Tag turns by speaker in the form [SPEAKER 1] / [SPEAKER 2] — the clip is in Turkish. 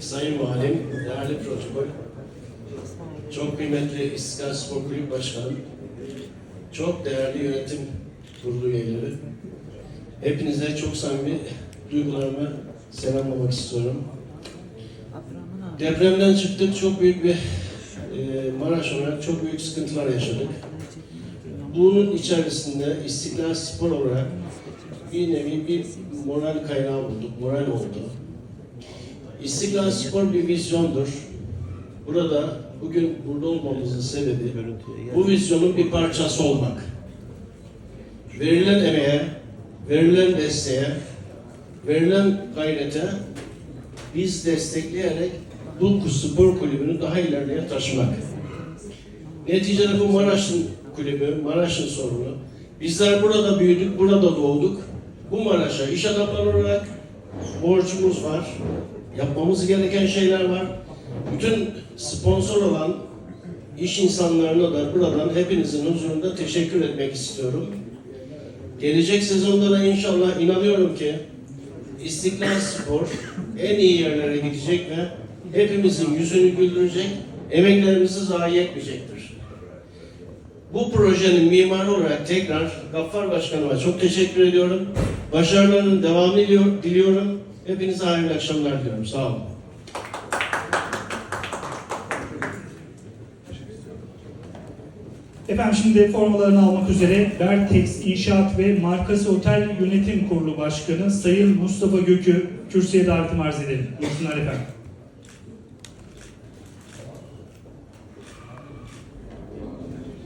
[SPEAKER 1] Sayın Valim, değerli protokol, çok kıymetli İstiklal Spor Kulübü Başkanı, çok değerli yönetim kurulu üyeleri, hepinize çok samimi duygularımı selamlamak istiyorum. Depremden çıktık, çok büyük bir e, Maraş olarak çok büyük sıkıntılar yaşadık. Bunun içerisinde İstiklal Spor olarak bir nevi bir moral kaynağı bulduk, moral oldu. İstiklal Spor bir vizyondur. Burada bugün burada olmamızın sebebi bu vizyonun bir parçası olmak. Verilen emeğe, verilen desteğe, verilen gayrete biz destekleyerek bu spor kulübünü daha ileriye taşımak. Neticede bu Maraş'ın kulübü, Maraş'ın sorunu. Bizler burada büyüdük, burada doğduk. Bu Maraş'a iş adamları olarak borcumuz var. Yapmamız gereken şeyler var. Bütün sponsor olan iş insanlarına da buradan hepinizin huzurunda teşekkür etmek istiyorum. Gelecek sezonda da inşallah inanıyorum ki İstiklal Spor en iyi yerlere gidecek ve hepimizin yüzünü güldürecek, emeklerimizi zayi etmeyecektir. Bu projenin mimarı olarak tekrar Gaffar Başkanıma çok teşekkür ediyorum. Başarılarının devamını diliyor- diliyorum. Hepinize hayırlı akşamlar diliyorum. Sağ olun.
[SPEAKER 2] Efendim şimdi formalarını almak üzere Vertex İnşaat ve Markası Otel Yönetim Kurulu Başkanı Sayın Mustafa Gök'ü kürsüye davetimi arz edelim. Buyursunlar efendim.